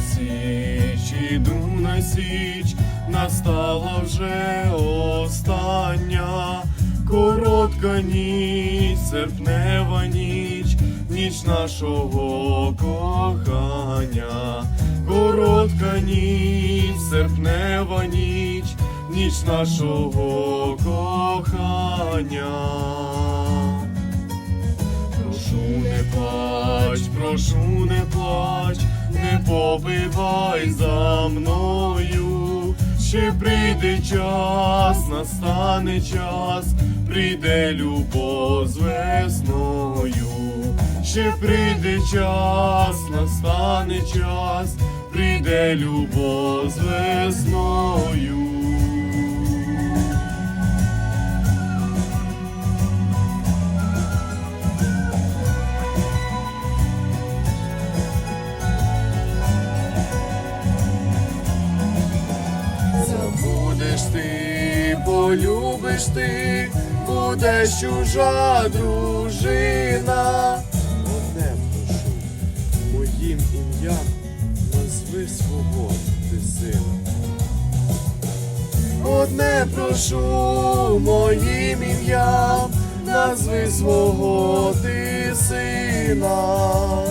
січ, іду на січ, настала вже остання, коротка ніч, серпнева ніч, ніч нашого кохання, коротка ніч, серпнева ніч, ніч нашого кохання. Прошу не плач, прошу не плач, не побивай за мною. Ще прийде час, настане час, прийде любов з весною. Ще прийде час, настане час, прийде любов з весною. Ти, полюбиш ти, буде чужа дружина. Одне прошу, моїм ім'ям назви свого ти сина. Одне прошу моїм ім'ям, назви свого ти сина.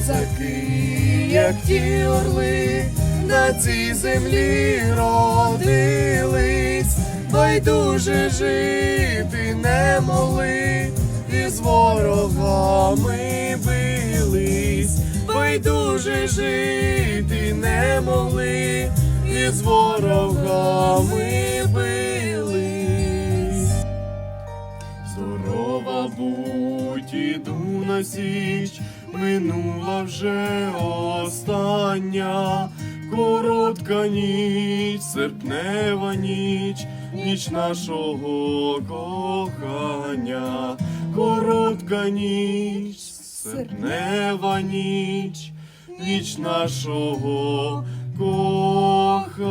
Козаки, як ті орли, на цій землі родились, байдуже жити не могли, і з ворогами бились, байдуже жити не могли, і з ворогами бились. Січ, минула вже остання, коротка ніч, серпнева ніч, ніч нашого кохання, коротка ніч, серпнева ніч, ніч нашого кохання.